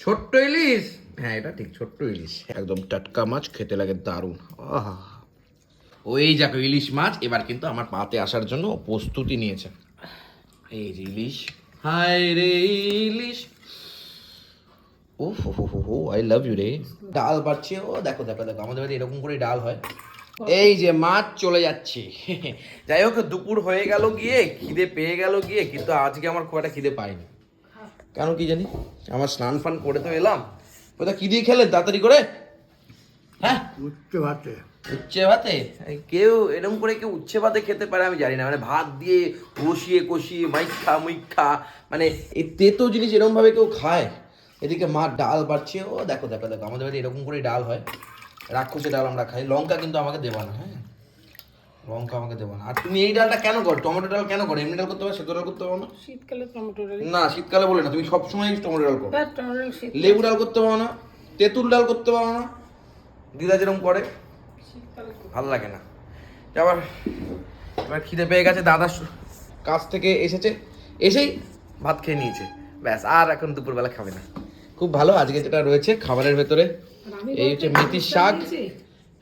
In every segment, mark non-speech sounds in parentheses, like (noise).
ছোট্ট ইলিশ। হ্যাঁ এটা ঠিক, ছোট্ট ইলিশ। একদম টাটকা মাছ, খেতে লাগে দারুণ। আহা। ওই যাকে, ইলিশ মাছ এবার কিন্তু আমার পাতে আসার জন্য প্রস্তুতি নিয়েছে। এই ইলিশ। হাই রে ইলিশ। ও হো হো হো আই লাভ ইউ রে। ডাল বাড়ছে, ও দেখো দেখো দেখো, আমাদের বাড়ি এরকম করে ডাল হয়। এই যে মাছ চলে যাচ্ছে। যাই হোক, দুপুর হয়ে গেল গিয়ে, খিদে পেয়ে গেল গিয়ে, কিন্তু আজকে আমার খুব একটা খিদে পাইনি। কেন কি জানি? আমার স্নান ফান করে তো এলাম। ওটা কি দিয়ে খেলেন তাড়াতাড়ি করে? হ্যাঁ? উচ্চ ভাতে। উচ্ছে ভাতে? কেউ এরকম করে কেউ উচ্ছে ভাতে খেতে পারে আমি জানি না। মানে ভাত দিয়ে কষিয়ে কষিয়ে মাইখা মুইখা মানে এই তেতো জিনিস এরকম ভাবে কেউ খায়। এদিকে মা ডাল বাড়ছে। ও দেখো দেখো দেখো আমাদের বাড়িতে এরকম করে ডাল হয়। রাক্ষসে ডাল আমরা খাই। লঙ্কা কিন্তু আমাকে দেবা না হ্যাঁ? লঙ্কা আমাকে দেবা না। আর তুমি এই ডালটা কেন করো? টমেটো ডাল কেন করো? এমনি ডাল করতে পারো? সেদ্ধ ডাল করতে পারো না? শীতকালে টমেটো ডাল না শীতকালে বলে না। তুমি সবসময় টমেটো ডাল করো। লেবু ডাল করতে পারো না তেঁতুল ডাল করতে পারো না। দিদা যেরকম করে শীতকালে ভালো লাগে না। আবার এবার খিদে পেয়ে গেছে দাদা কাছ থেকে এসেছে এসেই ভাত খেয়ে নিয়েছে। ব্যাস আর এখন দুপুরবেলা খাবে না। খুব ভালো আজকে যেটা রয়েছে খাবারের ভেতরে এই হচ্ছে মেথির শাক।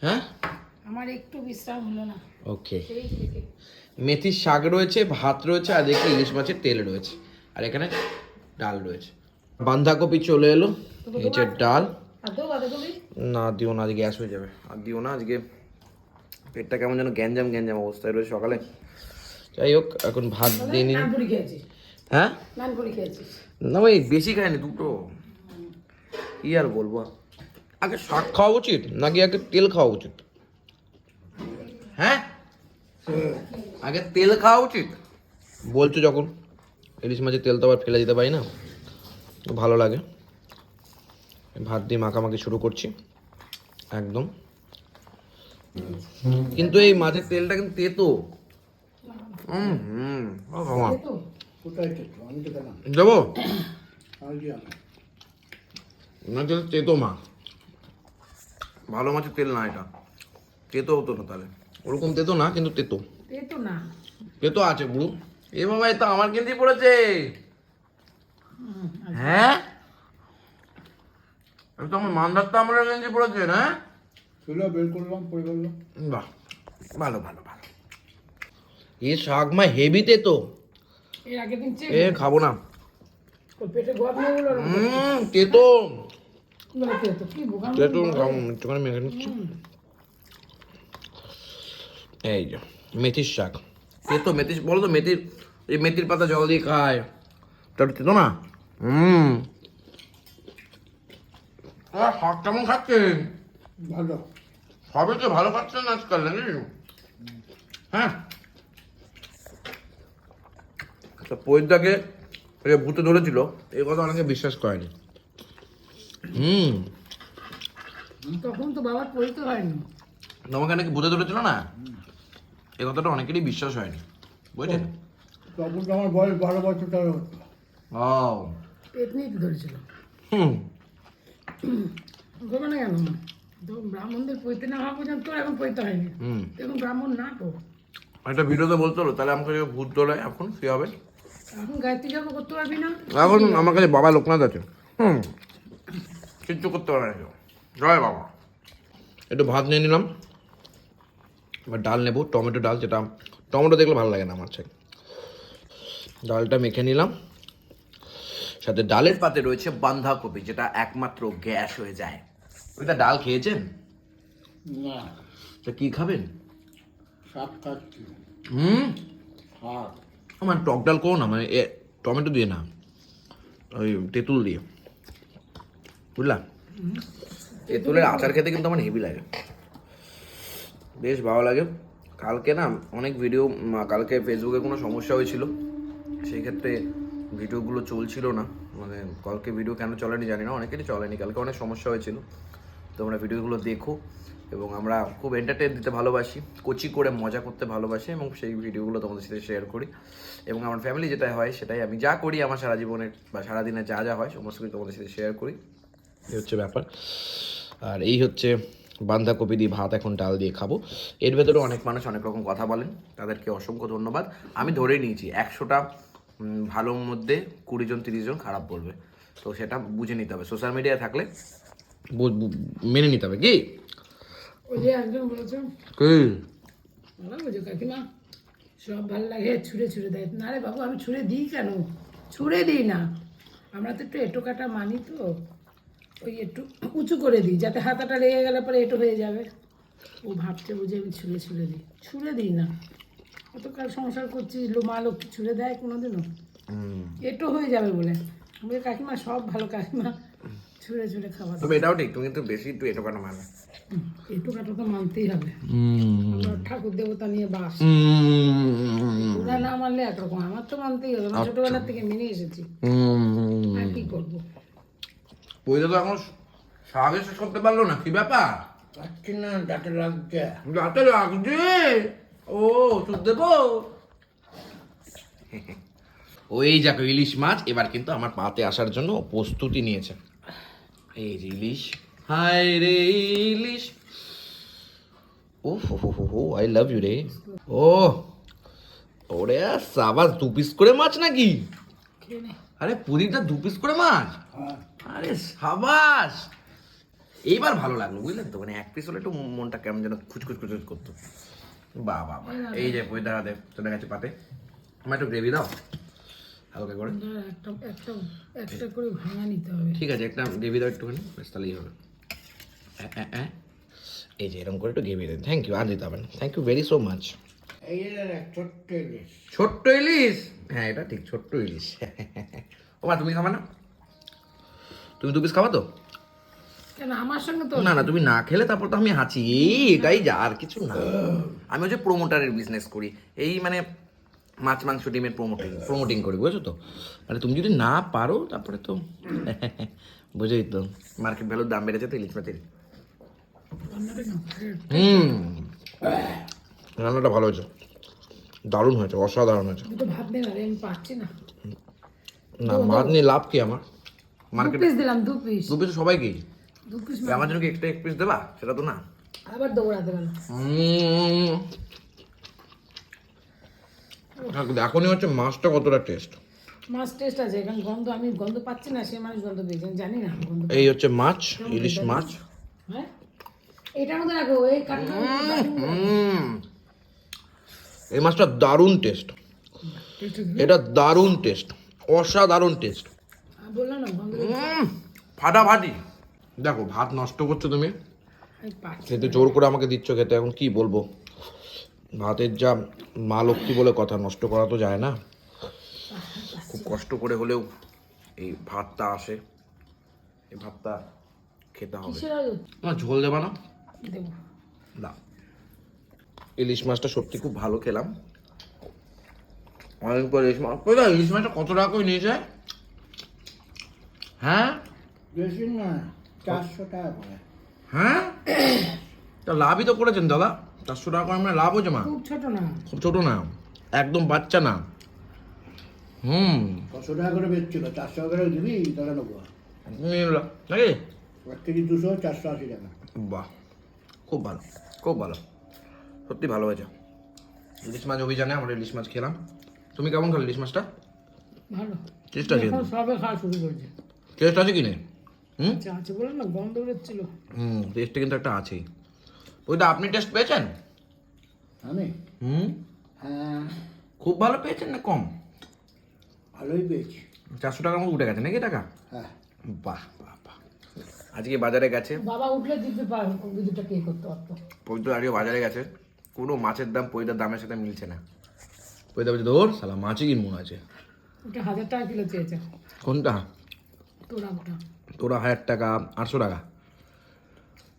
হ্যাঁ? আমার একটু বিশ্রাম হলো না। ওকে মেথির শাক রয়েছে ভাত রয়েছে আর দেখি ইলিশ মাছের তেল রয়েছে। আর এখানে ডাল রয়েছে। বাঁধাকপি চলে এলো এই যে ডাল। না দিও না আজকে গ্যাস হয়ে যাবে। আর দিও না আজকে পেটটা কেমন যেন গ্যাঞ্জাম গ্যাঞ্জাম অবস্থায় রয়েছে সকালে। যাই হোক এখন ভাত দিয়ে নিন। হ্যাঁ? না ভাই বেশি খায়নি দুটো। কি আর বলব? আগে শাক খাওয়া উচিত নাকি আগে তেল খাওয়া উচিত? হ্যাঁ? আগে তেল খাওয়া উচিত। বলছো যখন ইলিশ মাছের তেল তো আবার ফেলে দিতে পারি না? ভালো লাগে। ভাত দিয়ে মাখামাখি শুরু করছি একদম। কিন্তু এই মাছের তেলটা কিন্তু তেতো। হুম দেবো? তেতো মাছ ভালো মাছের তেল না এটা। তেতো হতো না তাহলে। ওরকম তেতো না কিন্তু তেতো। এ তো না। তেতো আছে বুড়ো। এ বাবা এ তো আমার গেঞ্জি পড়েছে হ্যাঁ? আমি তো আমার মান্দার তো আমার গেঞ্জি পড়েছে না? ছিল বের করলাম পরে বললাম বাহ ভালো ভালো ভালো। এ শাক মা হেভি তেতো। এর আগের দিন চেক এ খাব না। তেতো। তো কি বোকা তেতো খাব একটুখানি মেখে নিচ্ছি। এই যে মেথির শাক। তেতো মেথি বলো তো মেথির এই মেথির পাতা জল দিয়ে খায়। একটু তেতো না? হুম। শাক কেমন খাচ্ছেন? ভালো। সবে তো ভালো খাচ্ছেন আজকাল নাকি? হ্যাঁ। তো পৈদাকে ভূতে ধরেছিল এই কথা অনেকে বিশ্বাস করেনি। হুম। তখন তো বাবার পরিতে হয়নি। তোমাকে নাকি ভূতে ধরেছিল না? এই কথাটা অনেকেরই বিশ্বাস হয়নি। বুঝছেন? তখন তো আমার বয়স বারো বছর তার ও ধরেছিল? হুম। না কেন? ব্রাহ্মণদের পৈতে না হওয়া পর্যন্ত এখন পৈতে হয়নি। হুম। এখন ব্রাহ্মণ না তো। একটা ভিডিওতে বলতে হলো তাহলে আমাকে ভূত ধরে এখন কি হবে? এখন গায়ত্রী যাব করতে পারবি না? এখন আমার কাছে বাবা লোকনাথ আছে। হুম। কিচ্ছু করতে পারে না কেউ। জয় বাবা। একটু ভাত নিয়ে নিলাম। এবার ডাল নেব টমেটো ডাল যেটা টমেটো দেখলে ভালো লাগে না আমার চাই ডালটা মেখে নিলাম। সাথে ডালের পাতে রয়েছে বাঁধাকপি যেটা একমাত্র গ্যাস হয়ে যায়। ওইটা ডাল খেয়েছেন? না। তা কি খাবেন? শাক খাচ্ছি। হুম? শাক আমার টক ডাল করো না মানে এ টমেটো দিয়ে না ওই তেঁতুল দিয়ে। বুঝলাম তেঁতুলের আচার খেতে কিন্তু আমার হেভি লাগে। বেশ ভালো লাগে। কালকে না অনেক ভিডিও কালকে ফেসবুকে কোনো সমস্যা হয়েছিল। সেই ক্ষেত্রে ভিডিওগুলো চলছিল না। মানে কালকে ভিডিও কেন চলেনি জানি না, অনেকেরই চলেনি। কালকে অনেক সমস্যা হয়েছিল। তোমরা ভিডিওগুলো দেখো এবং আমরা খুব এন্টারটেন দিতে ভালোবাসি, কোচি করে মজা করতে ভালোবাসি এবং সেই ভিডিওগুলো তোমাদের সাথে শেয়ার করি। এবং আমার ফ্যামিলি যেটা হয় সেটাই, আমি যা করি আমার সারা জীবনের বা সারাদিনে যা যা হয় সমস্ত কিছু তোমাদের সাথে শেয়ার করি। এই হচ্ছে ব্যাপার। আর এই হচ্ছে বাঁধাকপি দিয়ে ভাত এখন ডাল দিয়ে খাব। এর ভেতরে অনেক মানুষ অনেক রকম কথা বলেন তাদেরকে অসংখ্য ধন্যবাদ। আমি ধরেই নিয়েছি একশোটা ভালোর মধ্যে কুড়ি জন তিরিশ জন খারাপ বলবে। তো সেটা বুঝে নিতে হবে। সোশ্যাল মিডিয়ায় থাকলে মেনে নিতে হবে। কি? কাকিমা সব ভালো লাগে ছুঁড়ে ছুঁড়ে দেয়। না রে বাবু আমি ছুঁড়ে দিই কেন? ছুঁড়ে দিই না। আমরা তো একটু এটো কাটা মানি তো। ওই একটু উঁচু করে দিই যাতে হাতাটা লেগে গেলে পরে এটো হয়ে যাবে। ও ভাবছে বুঝে আমি ছুঁড়ে ছুঁড়ে দিই। ছুঁড়ে দিই না। অতকাল সংসার করছি লো মা লক্ষ্মী ছুঁড়ে দেয় কোনোদিনও। এটো হয়ে যাবে বলে। আমি কাকিমা সব ভালো কাকিমা ছুঁড়ে ছুঁড়ে খাওয়া এটাও ঠিক তুমি কিন্তু বেশি একটু এটো কাটা মানে। এটো কাটা তো মানতেই হবে। ঠাকুর দেবতা নিয়ে বাস। ওরা না মানলে একরকম আমার তো মানতেই হবে। আচ্ছা। আমি ছোটবেলার থেকে মেনে এসেছি। আর কি করব? ওইটা তো এখন স্বাগে শেষ করতে পারল না কি ব্যাপার? পাচ্ছি না দাঁতে লাগছে। রাতে লাগছে? ও ওষুধ দেবো? ওই যাকে ইলিশ মাছ এবার কিন্তু আমার পাতে আসার জন্য প্রস্তুতি নিয়েছে। এই ইলিশ। হাই রে ইলিশ। ও হো হো হো হো আই লাভ ইউ রে। ও ওরে সাবাস দু পিস করে মাছ নাকি? আরে পুরিটা দু পিস করে মাছ? হ্যাঁ। আরে সাবাস! এইবার ভালো লাগল বুঝলেন তো? মানে এক পিস হলে একটু মনটা কেমন যেন খুচখুচ খুচখুচ করতো। বাহ বাহ বাহ। এই যে বই দাঁড়াতে চলে গেছে পাতে। আমার একটু গ্রেভি দাও। হালকা করে। একটা একটা একটা করে ভাঙা নিতে হবে। ঠিক আছে একটা গ্রেভি দাও একটুখানি। বেশ তাহলেই হবে। এই যে এরকম করে একটু গ্রেভি দেন। থ্যাংক ইউ আর দিতে হবে thank you very so much ছোট্ট ইলিশ। ছোট্ট ইলিশ? হ্যাঁ এটা ঠিক ছোট্ট ইলিশ। (laughs) ও মা তুমি খাবা না? তুমি দু পিস খাবা তো? আমার সঙ্গে তো না না তুমি না খেলে তারপর তো আমি হাঁচি। এটাই যা আর কিছু না। আমি হচ্ছে প্রোমোটারের বিজনেস করি। এই মানে মাছ মাংস ডিমের প্রোমোটিং প্রোমোটিং করি বুঝছ তো? মানে তুমি যদি না পারো তারপরে তো (laughs) বুঝেই তো। মার্কেট ভ্যালুর দাম বেড়েছে তো ইলিশ মাছের। হুম। রান্নাটা ভালো হয়েছে। দারুণ হয়েছে অসাধারণ হয়েছে। ভাত না রে আমি পাচ্ছি না। না মাছ নিয়ে লাভ কি আমার? মার্কেটে? পিস দিলাম দু পিস দু পিস সবাইকেই? দু পিস আমার জন্য কি একটা এক পিস দেবা? সেটা তো না। আবার দৌড়াতে উম। এখনই হচ্ছে মাছটা কতটা টেস্ট মাছ টেস্ট আছে এখন গন্ধ আমি গন্ধ পাচ্ছি না সে মানুষ গন্ধ পেয়েছে আমি জানি না গন্ধ এই হচ্ছে মাছ ইলিশ মাছ। হ্যাঁ? এটার মধ্যে রাখো এই এই মাছটা দারুণ টেস্ট এটা দারুণ টেস্ট অসাধারণ টেস্ট বললাম না ফাটাফাটি। দেখো ভাত নষ্ট করছ তুমি। খেতে জোর করে আমাকে দিচ্ছ খেতে এখন কি বলব? ভাতের যা মা লক্ষ্মী বলে কথা নষ্ট করা তো যায় না। খুব কষ্ট করে হলেও এই ভাতটা আসে। এই ভাতটা খেতে হবে। আলু? ঝোল দেবা না? না। ইলিশ মাছটা সত্যি খুব ভালো খেলাম। অনেক পর ইলিশ মাছ ইলিশ মাছটা কত টাকা করে নিয়েছে? হ্যাঁ? বেশি না চারশো টাকা করে। হ্যাঁ? তা লাভই তো করেছেন দাদা। চারশো টাকা করে মানে লাভ হয়েছে মা। খুব ছোট না। খুব ছোট না। একদম বাচ্চা না। হুম। ছশো টাকা করে বেচছিল চারশো টাকা করে দিবি তাহলে নেব। নাকি? এক কেজি দুশো চারশো আশি টাকা। বাহ। খুব ভালো খুব ভালো। সত্যি ভালো হয়েছে। ইলিশ মাছ অভিযানে আমরা ইলিশ মাছ খেলাম। তুমি কেমন খেলে ইলিশ মাছটা? ভালো। আছে সবে খাওয়া শুরু করছে। টেস্ট আছে কি নেই হুম? আচ্ছা আছে বললাম না গন্ধ বেরোচ্ছিল। হুম টেস্টটা কিন্তু একটা আছেই। ওইটা আপনি টেস্ট পেয়েছেন? আমি? হুম? হ্যাঁ। খুব ভালো পেয়েছেন না কম? ভালোই পেয়েছি। চারশো টাকার মতো উঠে গেছে নাকি টাকা? হ্যাঁ। বাহ বাহ বাহ। আজকে বাজারে গেছে। বাবা উঠলে দিতে পারবে দুটা কে করতে পারতো? পবিত্র আজকে বাজারে গেছে। কোনো মাছের দাম পয়দার দামের সাথে মিলছে না। পয়দা বলছে ধর সালা মাছই কিনবো আছে। ওটা হাজার টাকা কিলো চেয়েছে। কোনটা? তোরা হাজার টাকা আটশো টাকা।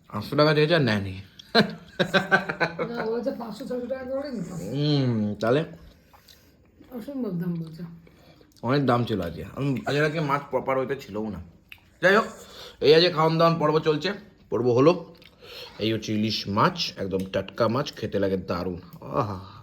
আটশো টাকা চেয়েছে আর নেয়নি। তাহলে? অনেক দাম ছিল আজকে। আমি আজকে আজকে মাছ প্রপার হইতে ছিলও না। যাই হোক এই আজকে খাওয়ান দাওয়ান পর্ব চলছে। পর্ব হলো এই হচ্ছে ইলিশ মাছ একদম টাটকা মাছ খেতে লাগে দারুণ। আহা।